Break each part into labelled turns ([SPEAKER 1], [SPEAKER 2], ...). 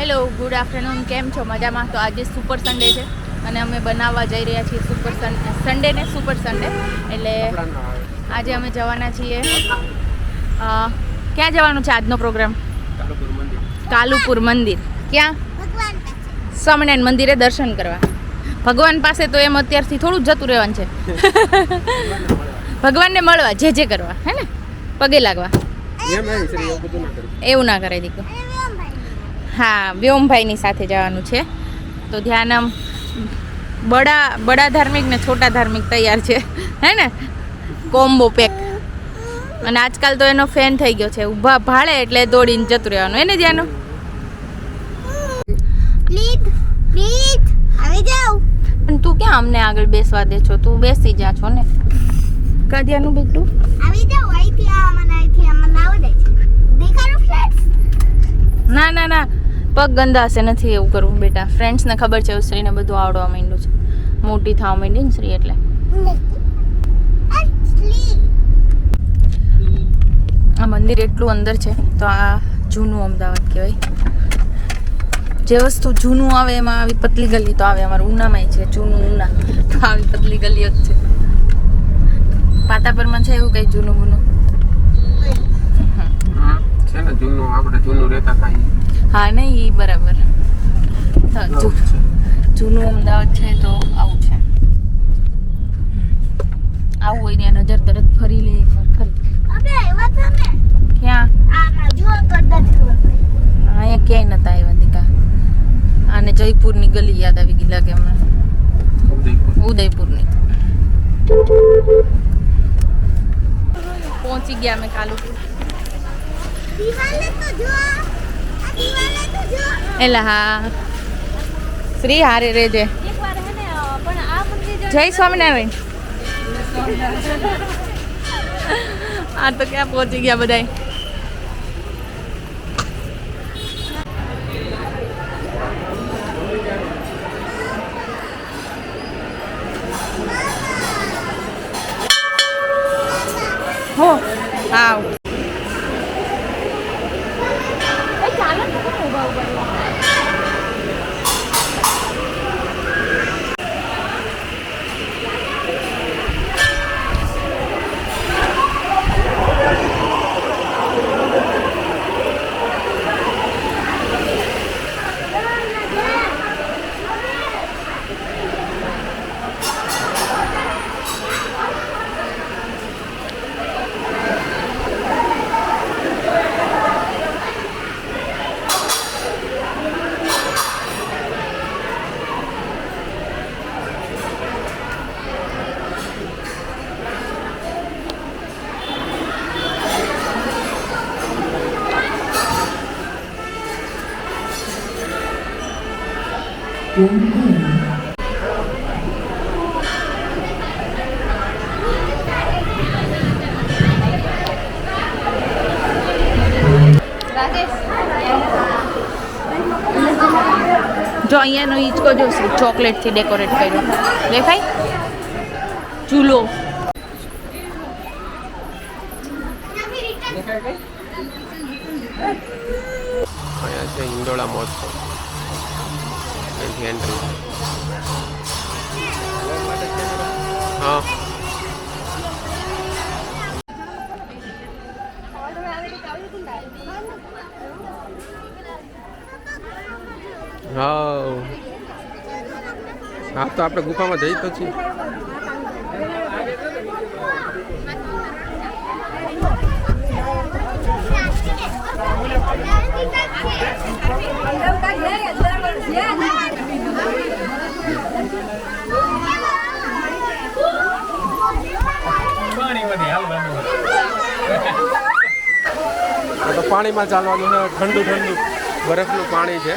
[SPEAKER 1] Hello good afternoon કેમ છો? મજામાં? તો આજે સુપર સન્ડે છે અને અમે બનાવવા જઈ રહ્યા છીએ સુપર સન્ડે ને સુપર સન્ડે. એટલે આજે અમે જવાના છીએ ક્યાં જવાનું છે આજનો પ્રોગ્રામ? કાલુપુર મંદિર. ક્યાં? સ્વામિનારાયણ મંદિરે દર્શન કરવા. ભગવાન પાસે તો એમ અત્યારથી થોડું જ જતું રહેવાનું છે. ભગવાનને મળવા જે જે કરવા હે ને? પગે લાગવા. એવું ના કરે. દીકરો. હા વ્યોમભાઈની સાથે જવાનું છે. તો ધ્યાન આમ બડા બડા ધાર્મિક ને છોટા ધાર્મિક તૈયાર છે. હે ને? Combo pack. અને આજકાલ તો એનો ફેન થઈ ગયો છે. ઊભા ભાળે એટલે દોડીને જતું રહેવાનું. એને ધ્યાન?
[SPEAKER 2] પ્લીઝ પ્લીઝ આવી જાવ
[SPEAKER 1] પણ તું ક્યાં અમને આગળ બેસવા દે છો? તું બેસી જા છો ને. કા ધ્યાનું બેટું?
[SPEAKER 2] આવી જાઓ અહીંથી આ મને અહીંથી મને આવડે છે. દેખાડું ફ્રેન્ડ્સ
[SPEAKER 1] ના ના ના. પગ ગંદા હશે, નથી એવું કરવું બેટા. ફ્રેન્ડ્સને ખબર છે શ્રીને બધું આવડવા માંડ્યું છે. મોટી થવા માંડી ને શ્રી એટલે. આ મંદિર એટલું અંદર છે, તો આ જૂનું અમદાવાદ કહેવાય. જે વસ્તુ જૂનું આવે એમાં આવી પતલી ગલી તો આવે, અમારું ઉનામાંય છે, જૂનું ઉના. તો આવી પતલી ગલી જ છે. પાતાપરમાં છે એવું કંઈ જૂનું બૂનું
[SPEAKER 3] છે ને જૂનું આપણે જૂનું રહેતા ખાઈએ
[SPEAKER 1] હા નહીં એ બરાબર. જૂનું અમદાવાદ છે તો આવું છે. આવું હોય ત્યાં નજર તરત ફરી લે
[SPEAKER 2] અબે
[SPEAKER 1] ક્યાં? અહીંયા ક્યાંય નતા આવ્યા દીકા. અને જયપુરની ગલી યાદ આવી ગઈ લાગે હમણાં
[SPEAKER 3] ઉદયપુર.
[SPEAKER 1] ઉદયપુરની. પહોંચી ગયા અમે કાલુપુર
[SPEAKER 2] દિવાલે તો જો આ દિવાલે તો જો
[SPEAKER 1] એલા હા. શ્રી હારે રેજે. જય સ્વામિનારાયણ. આ તો ક્યાં પહોંચી ગયા બધાય. હો આવ. know what it is. જો અહીંયાનો હિંચકો જોશે ચોકલેટથી ડેકોરેટ કર્યો. દેખાય? ચૂલો.
[SPEAKER 3] અહીંયા છે હિંડોળા મહોત્સવ અહીંથી એન્ટ્રી હા હા. હા તો આપણે ગુફામાં જઈ તો છીએ પાણીમાં ચાલવાનું છે. ઠંડુ ઠંડુ. બરફનું પાણી છે.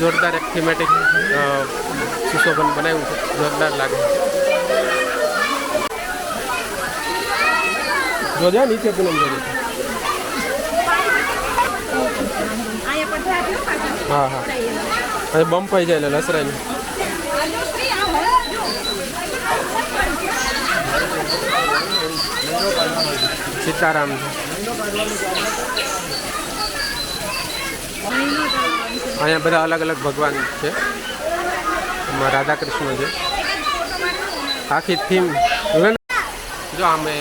[SPEAKER 3] જોરદાર એક થીમેટિક સુશોભન બનાવ્યું છે. જોરદાર લાગે. જોજે. નીચે પૂનમ છે હા હા. અને બંપાઈ જાય એટલે લસરાઈ સીતારામ અહીંયા બધા અલગ અલગ ભગવાન છે. રાધા કૃષ્ણ છે. આખી થીમ જો અમે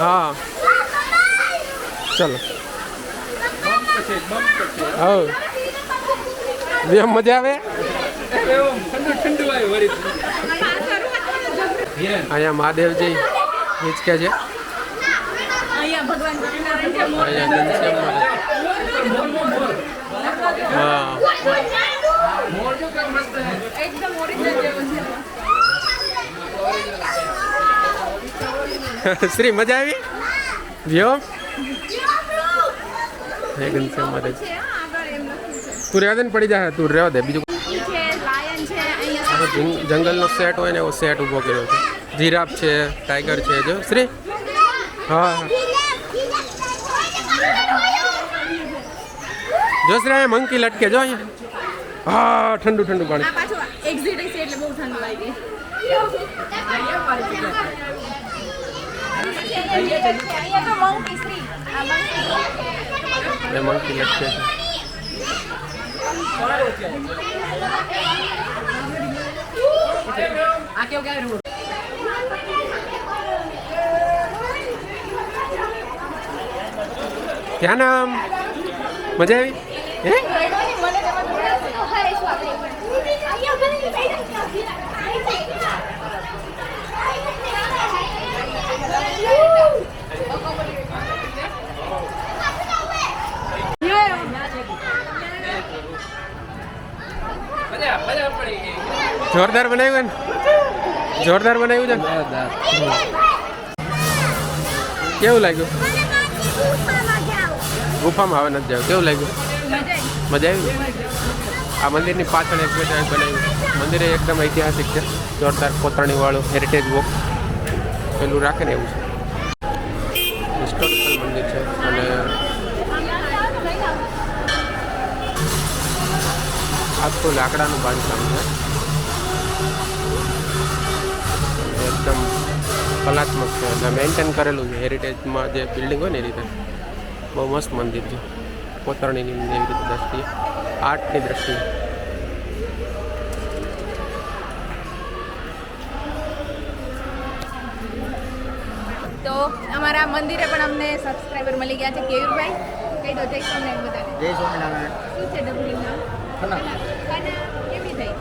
[SPEAKER 3] હા. ચલો. હા. બેમ મજા આવે? અહીંયા મહાદેવજી હિંચકે છે. હા
[SPEAKER 1] એકદમ ઓરિજિનલ જેવું છે.
[SPEAKER 3] શ્રી મજા આવી? વ્યો?
[SPEAKER 1] છે છે
[SPEAKER 3] તું રહેવા દે ને પડી જાય તું રહેવા દે બીજું જંગલનો સેટ હોય ને એવો સેટ ઊભો કર્યો છે. જીરાફ છે ટાઈગર છે જો શ્રી? હા જો શ્રી અહીંયા મંકી લટકે જો અહીંયા. હા ઠંડુ ઠંડુ પાણી.
[SPEAKER 1] આ પાછું એક્ઝિટ છે એટલે બહુ ઠંડુ લાગી. અહીંયા તો મંકી શ્રી. આ મંકી.
[SPEAKER 3] એ મંકી લટકે છે ક્યાં નામ? મજા આવી? હે? જોરદાર બનાવ્યું ને જોરદાર બનાવ્યું છે? કેવું લાગ્યું? ગુફામાં આવે નથી જાવ. કેવું લાગ્યું? મજા આવી આ મંદિરની પાછળ એક બેટા બનાવ્યું. મંદિર એકદમ ઐતિહાસિક છે. જોરદાર કોતરણીવાળું હેરિટેજ વોક પેલું રાખે ને એવું છે. હિસ્ટોરિકલ મંદિર છે. અને આખું લાકડાનું બાંધકામ છે. એકદમ કલાત્મક છે. એટલે મેન્ટેન કરેલું છે. હેરિટેજમાં જે બિલ્ડિંગ હોય ને એ રીતે. બહુ મસ્ત મંદિર છે. કોતરણીની એવી રીતે દ્રષ્ટિએ આર્ટની દ્રષ્ટિએ
[SPEAKER 1] તો અમારા મંદિરે પણ અમને સબસ્ક્રાઈબર મળી ગયા છે. કેયુરભાઈ કઈ દો જય સ્વામિનારાયણ બધાને.
[SPEAKER 4] જય સ્વામિનારાયણ.
[SPEAKER 1] શું છે ડબલીનું નામ
[SPEAKER 4] ખના.
[SPEAKER 1] ખાના કેવી થઈ?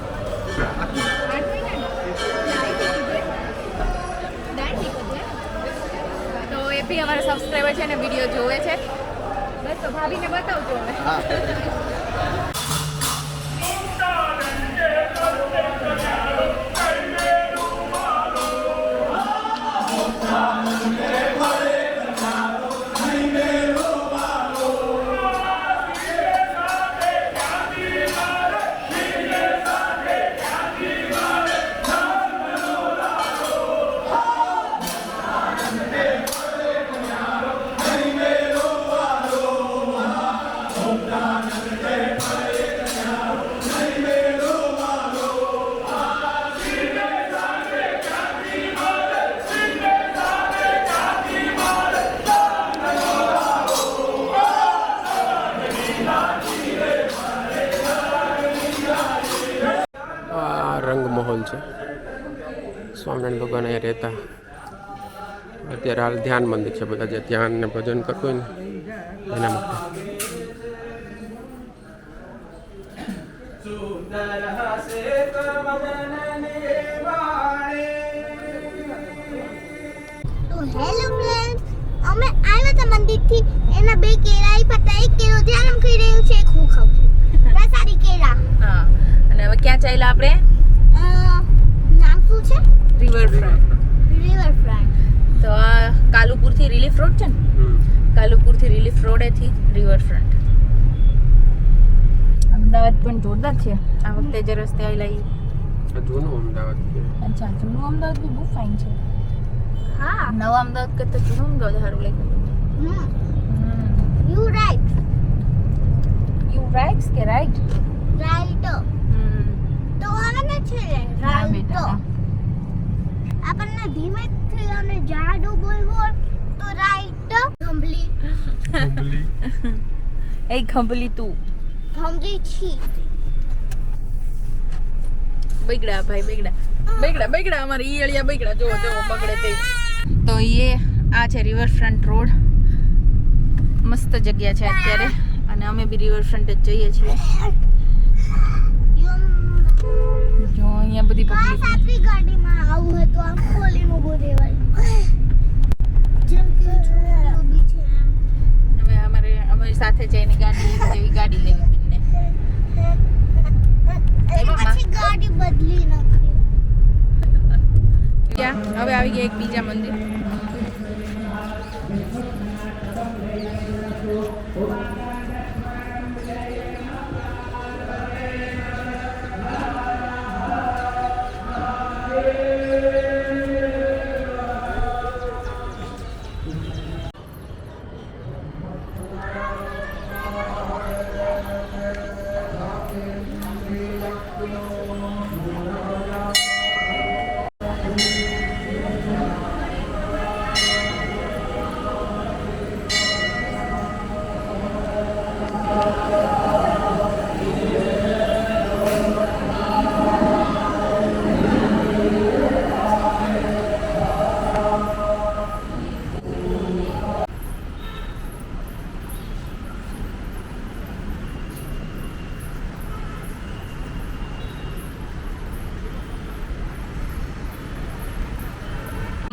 [SPEAKER 1] બી અમારા સબસ્ક્રાઈબર છે ને વીડિયો જોવે છે. બસ તો ભાભીને બતાવજો હવે.
[SPEAKER 4] હા
[SPEAKER 3] આ રંગ મહોલ છે. સ્વામિનારાયણ ભગવાન અહીંયા રહેતા. અત્યારે હાલ ધ્યાન મંદિર છે બધા જે ધ્યાન ને ભજન કરતું હોય ને એના માટે.
[SPEAKER 2] તો હેલો ફ્રેન્ડ્સ અમે આવ્યા હતા મંદિરથી. એના બે કેળા આપ્યા હતા. એક કેળો ધ્યાન ખાઈ રહ્યું છે એક હું ખાઉં છું. પ્રસાદી કેળા.
[SPEAKER 1] હા અને હવે ક્યાં ચાલ્યા આપણે? રિવરફ્રન્ટ તો આ કાલુપુરથી રિલીફ રોડ છે ને? કાલુપુરથી રિલીફ રોડેથી રિવરફ્રન્ટ અમદાવાદ પણ જોરદાર છે. આ વખતે જે રસ્તે આવેલા ઈ.
[SPEAKER 3] જૂનું અમદાવાદ છે.
[SPEAKER 1] અચ્છા જૂનું અમદાવાદ બી બહુ ફાઇન છે.
[SPEAKER 2] હા.
[SPEAKER 1] નવા અમદાવાદ કરતા જૂનું અમદાવાદ સારું લાગ્યું
[SPEAKER 2] યુ રાઈટ
[SPEAKER 1] યુ રાઈટ કે રાઈટ
[SPEAKER 2] રાઈટ તો આવે ને છે રાઈટ આપણને ધીમે જાડો બોલવું તો રાઈટ થંભલી
[SPEAKER 1] એ ખંભલી તું.
[SPEAKER 2] ખંભલી છી.
[SPEAKER 1] બગડા ભાઈ બગડા. બગડા બગડા અમારે ઈયળિયા બગડા. જો જો બગડે તે. તો એ આ છે રિવરફ્રન્ટ રોડ મસ્ત જગ્યા છે અત્યારે. અને અમે બી રિવરફ્રન્ટ જ જઈએ છીએ. જો અહીંયા બધી પબ્લિક
[SPEAKER 2] ગાડીમાં આવું હોય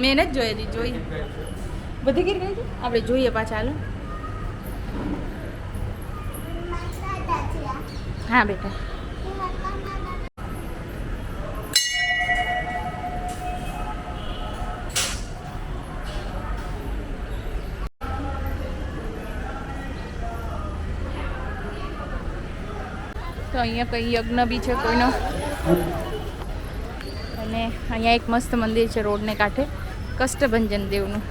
[SPEAKER 1] મેં નથી હતી જોઈ. બધી ગીર ગઈ છે? આપણે જોઈએ પાછા, હાલો. હા, બેટા. તો અહીંયા કંઈ યજ્ઞ બી છે કોઈનો? અને અહીંયા એક મસ્ત મંદિર છે રોડને કાંઠે. કષ્ટભંજન દેવનું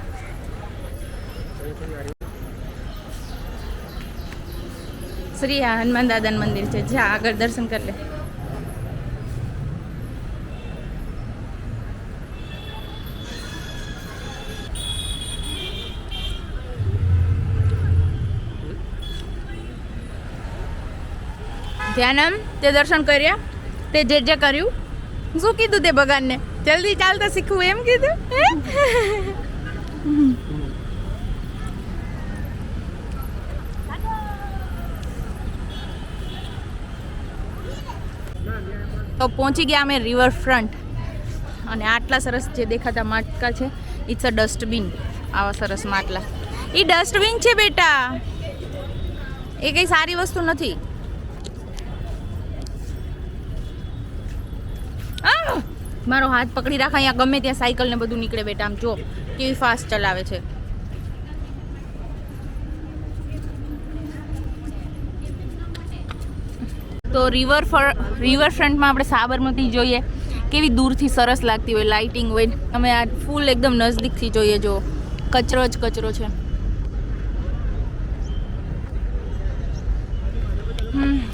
[SPEAKER 1] શ્રી આ હનુમાન દાદાનું મંદિર છે જા આગળ દર્શન કરી લે ધ્યાનમ તે દર્શન કર્યા તે જે જે કર્યું શું કીધું તે ભગવાનને જલ્દી ચાલતા શીખવું, એમ કીધું? તો પહોંચી ગયા અમે રિવરફ્રન્ટ અને આટલા સરસ જે દેખાતા માટકા છે ઇટ્સ અ ડસ્ટબિન આવા સરસ માટલા. એ ડસ્ટબિન છે બેટા. એ કઈ સારી વસ્તુ નથી. આહ! મારો હાથ પકડી રાખ, અહીંયા ગમે ત્યાં સાયકલ ને બધું નીકળે બેટા, આમ જો કેવી ફાસ્ટ ચલાવે છે. તો રિવર રિવરફ્રન્ટમાં આપણે સાબરમતી જોઈએ. કેવી દૂરથી સરસ લાગતી હોય લાઇટિંગ હોય. અમે આ ફૂલ એકદમ નજદીકથી જોઈએ, જો. કચરો જ કચરો છે.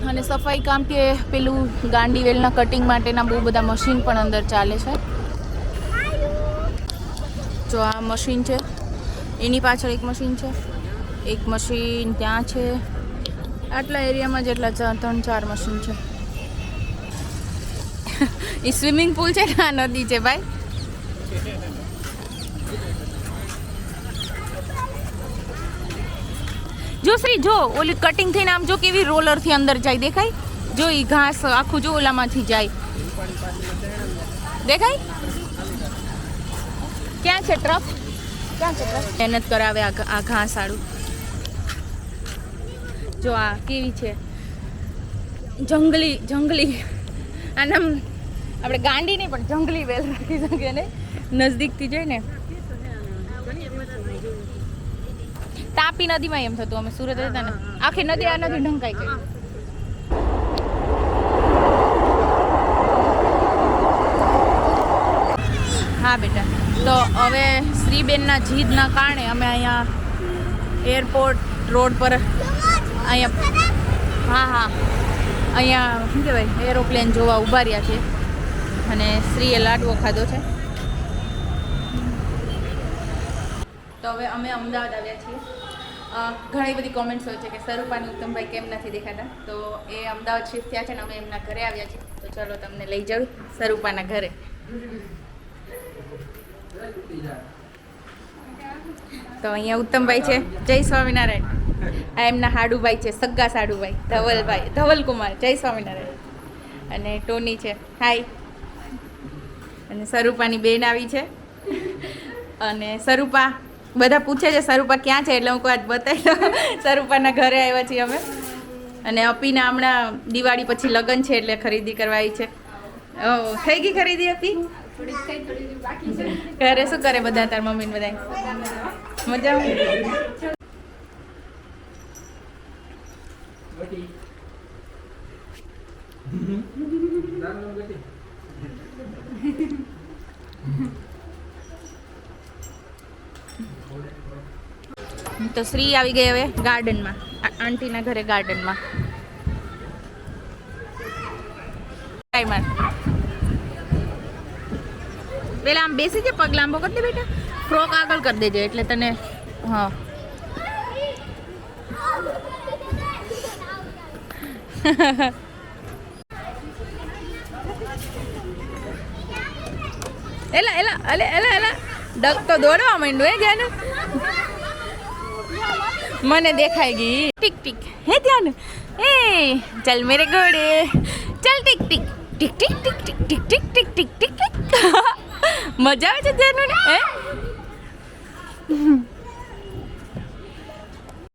[SPEAKER 1] અને સફાઈ કામ કે પેલું ગાંડીવેલના કટિંગ માટેના બહુ બધા મશીન પણ અંદર ચાલે છે. જો આ મશીન છે, એની પાછળ એક મશીન છે, એક મશીન ત્યાં છે. આટલા એરિયામાં જેટલા ત્રણ ચાર મશીન છે. એ સ્વિમિંગ પુલ છે ને આ નદી છે ભાઈ? જો શ્રી જો, ઓલી કટિંગ થઈને આમ જો કેવી રોલરથી અંદર જાય, દેખાય? જો ઈ ઘાસ આખું જો ઓલામાંથી જાય. દેખાય? ક્યાં છે ટ્રક ક્યાં છે મહેનત કરાવે આ ઘાસ આડું. જો આ કેવી છે? જંગલી જંગલી. આનામ આપણે ગાંડી નહીં પણ જંગલી વેલ રાખી શકીએ ને? નજદીકથી જોઈને. તાપી નદીમાં એમ થતું અમે સુરત હતા ને. આખી નદી આ નદી ઢંકાઈ ગઈ. હા બેટા. તો હવે શ્રીબેનના જીદના કારણે અમે અહીંયા એરપોર્ટ રોડ પર અહીંયા હા હા. અહીંયા શું કહેવાય? એરોપ્લેન જોવા ઊભા રહ્યા છે અને શ્રીએ લાડવો ખાધો છે. તો હવે અમે અમદાવાદ આવ્યા છીએ. ઘણી બધી કોમેન્ટ્સ હોય છે કે સ્વરૂપાની ઉત્તમભાઈ કેમ નથી દેખાતા? તો એ અમદાવાદ શિફ્ટ થયા છે ને અમે એમના ઘરે આવ્યા છીએ. તો ચલો તમને લઈ જાઉં સ્વરૂપાના ઘરે. તો અહીંયા ઉત્તમભાઈ છે. જય સ્વામિનારાયણ. આ એમના હાડુભાઈ છે, સગ્ગા સાડુભાઈ, ધવલભાઈ, ધવલકુમાર, જય સ્વામિનારાયણ. અને ટોની છે. હાય અને સ્વરૂપાની બેન આવી છે. અને સ્વરૂપા બધા પૂછે છે, સરૂપા ક્યાં છે? એટલે હું કોઈ આજ બતાવી દઉં. સરૂપાના ઘરે આવ્યા છીએ અમે. અને અપીના હમણાં દિવાળી પછી લગ્ન છે એટલે ખરીદી કરવા આવી છે. થઈ ગઈ ખરીદી અપી? ઘરે શું કરે બધા તાર મમ્મી બધા મજા તો શ્રી આવી ગઈ હવે ગાર્ડનમાં. આંટીના ઘરે ગાર્ડનમાં. ટાઈમર. પેલા આમ બેસી જે પગ લાંબો કરી દે બેટા. ફ્રોક આગળ કરી દેજે એટલે તને, હા. એલા એલા, અલે, એલા એલા. ડગ તો દોડવા માંડ્યું હે જાનું મને દેખાઈ ગઈ. ટીક ટીક. હે, ધ્યાન. એ, ચલ મેરે ઘોડે ચલ, ટીક ટીક. ટીક ટીક ટીક ટીક ટીક ટીક ટીક ટીક ટીક ટીક. મજા આવે છે ધ્યાનું હે?